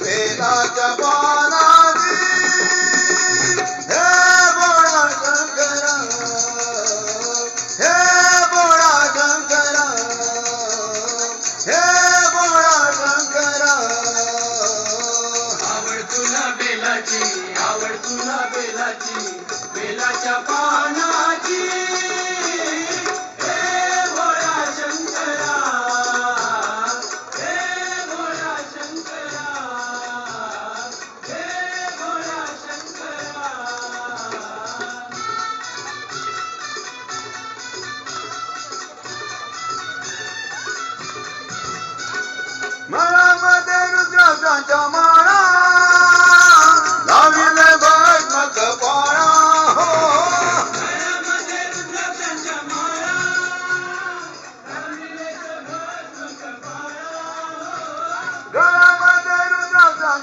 बेलाच्या पानाची हे बोळा शंकरा हे बोळा शंकरा. हे बोळा शंकरा. आवड तुला बेलाची आवड तुला बेलाची बेलाच्या पाना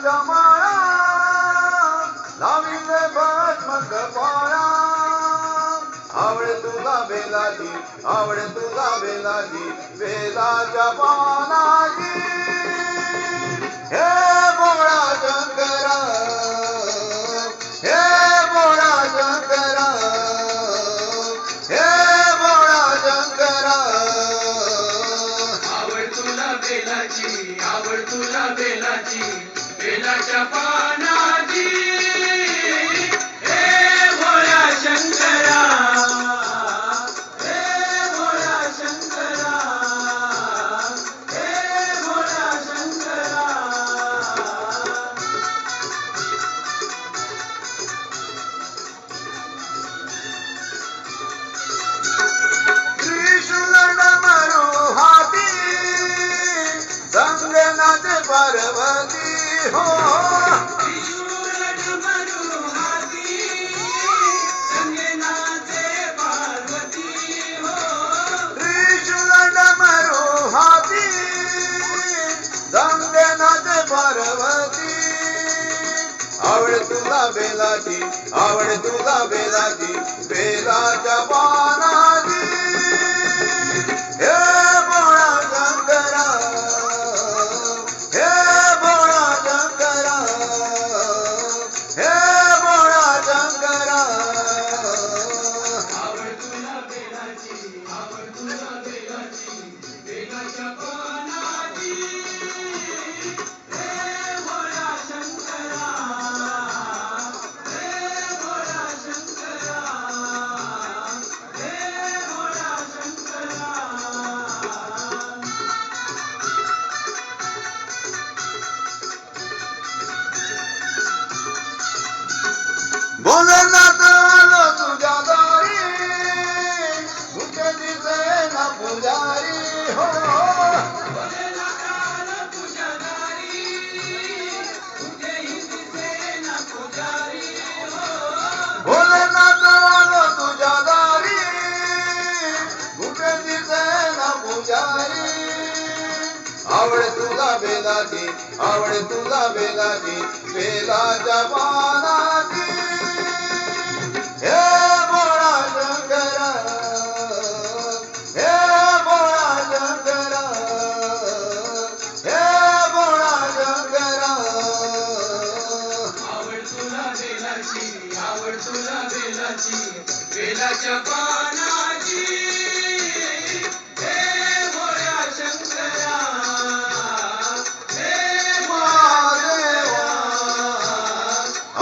Jamaya, Lavin le Bharat Mangaparam. तुला बेलाची आवड तुला बेलाची बेलाच्या पानाची. हे बोळा शंकरा हे बोळा शंकरा हे बोळा शंकरा. आवड तुला बेलाची आवड तुला बेलाची बेलाच्या पानाची. परवती हो. पार्वती. आवड तुला बेलाची आवड तुला बेलाची बेलाच्या आवड तुला बेलाची आवड तुला बेलाची बेलाच्या पानाची. हे बोळा शंकरा हे बोळा शंकरा हे बोळा शंकरा आवड तुला बेलाची आवड तुला बेलाची बेलाच्या पाना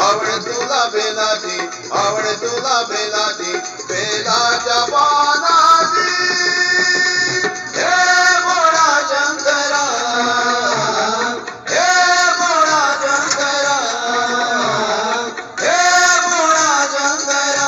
आवड तुला बेलाची आवड तुला बेलाची बेलाच्या पानाची. हे मोळा शंकरा हे मोळा शंकरा हे मोळा शंकरा.